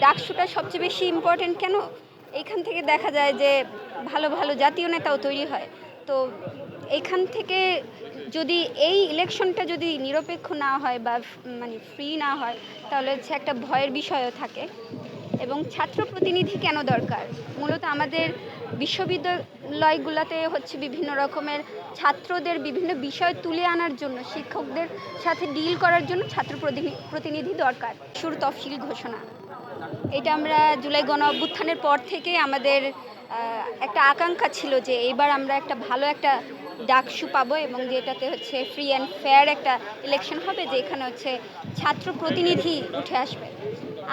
ডাকসুটা সবচেয়ে বেশি ইম্পর্টেন্ট কেন? এখান থেকে দেখা যায় যে ভালো ভালো জাতীয় নেতাও তৈরি হয়। তো এখান থেকে যদি এই ইলেকশনটা যদি নিরপেক্ষ না হয় বা মানে ফ্রি না হয়, তাহলে হচ্ছে একটা ভয়ের বিষয়ও থাকে। এবং ছাত্র প্রতিনিধি কেন দরকার? মূলত আমাদের বিশ্ববিদ্যালয়গুলোতে হচ্ছে বিভিন্ন রকমের ছাত্রদের বিভিন্ন বিষয় তুলে আনার জন্য, শিক্ষকদের সাথে ডিল করার জন্য ছাত্র প্রতিনি- প্রতিনিধি দরকার। শুরু তফসিল ঘোষণা। এটা আমরা জুলাই গণ অভ্যুত্থানের পর থেকে আমাদের একটা আকাঙ্ক্ষা ছিল যে এবার আমরা একটা ভালো একটা ডাকসু পাবো এবং যেটাতে হচ্ছে ফ্রি অ্যান্ড ফেয়ার একটা ইলেকশন হবে যেখানে হচ্ছে ছাত্র প্রতিনিধি উঠে আসবে।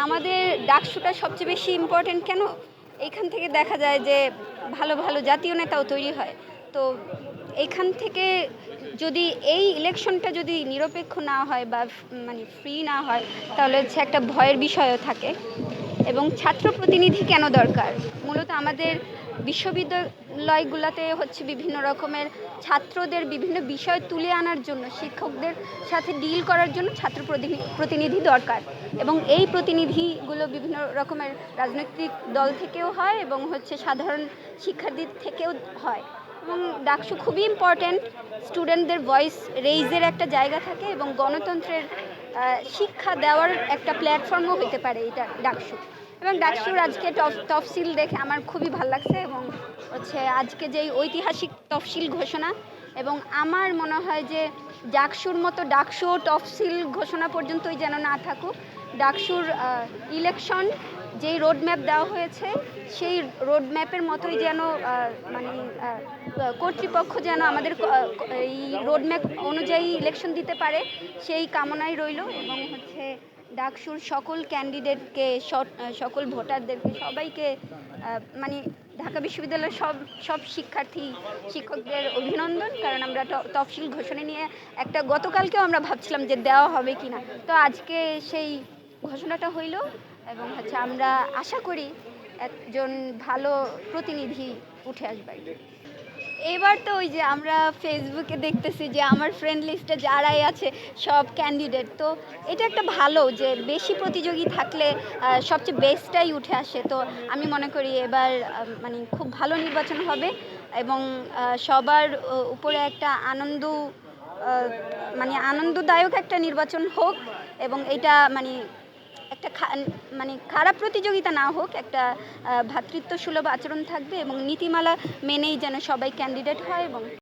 আমাদের ডাকসুটা সবচেয়ে বেশি ইম্পর্টেন্ট কেন? এখান থেকে দেখা যায় যে ভালো ভালো জাতীয় নেতাও তৈরি হয়। তো এখান থেকে যদি এই ইলেকশনটা যদি নিরপেক্ষ না হয় বা মানে ফ্রি না হয়, তাহলে হচ্ছে একটা ভয়ের বিষয়ও থাকে। এবং ছাত্র প্রতিনিধি কেন দরকার? মূলত আমাদের বিশ্ববিদ্যালয়গুলোতে হচ্ছে বিভিন্ন রকমের ছাত্রদের বিভিন্ন বিষয় তুলে আনার জন্য, শিক্ষকদের সাথে ডিল করার জন্য ছাত্র প্রতিনি- প্রতিনিধি দরকার। এবং এই প্রতিনিধিগুলো বিভিন্ন রকমের রাজনৈতিক দল থেকেও হয় এবং হচ্ছে সাধারণ শিক্ষার্থী থেকেও হয়। এবং ডাকসু খুবই ইম্পর্ট্যান্ট স্টুডেন্টদের ভয়েস রেইজের একটা জায়গা থাকে এবং গণতন্ত্রের শিক্ষা দেওয়ার একটা প্ল্যাটফর্মও হতে পারে এটা ডাকসু। এবং ডাকসুর আজকে তফসিল দেখে আমার খুবই ভালো লাগছে এবং হচ্ছে আজকে যেই ঐতিহাসিক তফসিল ঘোষণা এবং আমার মনে হয় যে ডাকসুর মতো ডাকসু তফসিল ঘোষণা পর্যন্তই যেন না থাকুক, ডাকসুর ইলেকশন যেই রোড ম্যাপ দেওয়া হয়েছে, সেই রোড ম্যাপের মতোই যেন মানে কর্তৃপক্ষ যেন আমাদের এই রোড ম্যাপ অনুযায়ী ইলেকশন দিতে পারে, সেই কামনাই রইল এবং হচ্ছে ডাকসুর সকল ক্যান্ডিডেটকে সকল ভোটারদেরকে, সবাইকে মানে ঢাকা বিশ্ববিদ্যালয়ের সব সব শিক্ষার্থী, শিক্ষকদের অভিনন্দন, কারণ আমরা তফসিল ঘোষণা নিয়ে একটা গতকালকেও আমরা ভাবছিলাম যে দেওয়া হবে কি না তো আজকে সেই ঘোষণাটা হইল। এবং হচ্ছে আমরা আশা করি একজন ভালো প্রতিনিধি উঠে আসবে এবার তো ওই যে আমরা ফেসবুকে দেখতেছি যে আমার ফ্রেন্ড লিস্টে যারাই আছে, সব ক্যান্ডিডেট তো এটা একটা ভালো যে বেশি প্রতিযোগী থাকলে সবচেয়ে বেস্টটাই উঠে আসে। তো আমি মনে করি এবার মানে খুব ভালো নির্বাচন হবে এবং সবার উপরে একটা আনন্দ মানে আনন্দদায়ক একটা নির্বাচন হোক এবং এটা মানে একটা মানে খারাপ প্রতিযোগিতা না হোক, একটা ভ্রাতৃত্ব সুলভ আচরণ থাকবে এবং নীতিমালা মেনেই যেন সবাই ক্যান্ডিডেট হয় এবং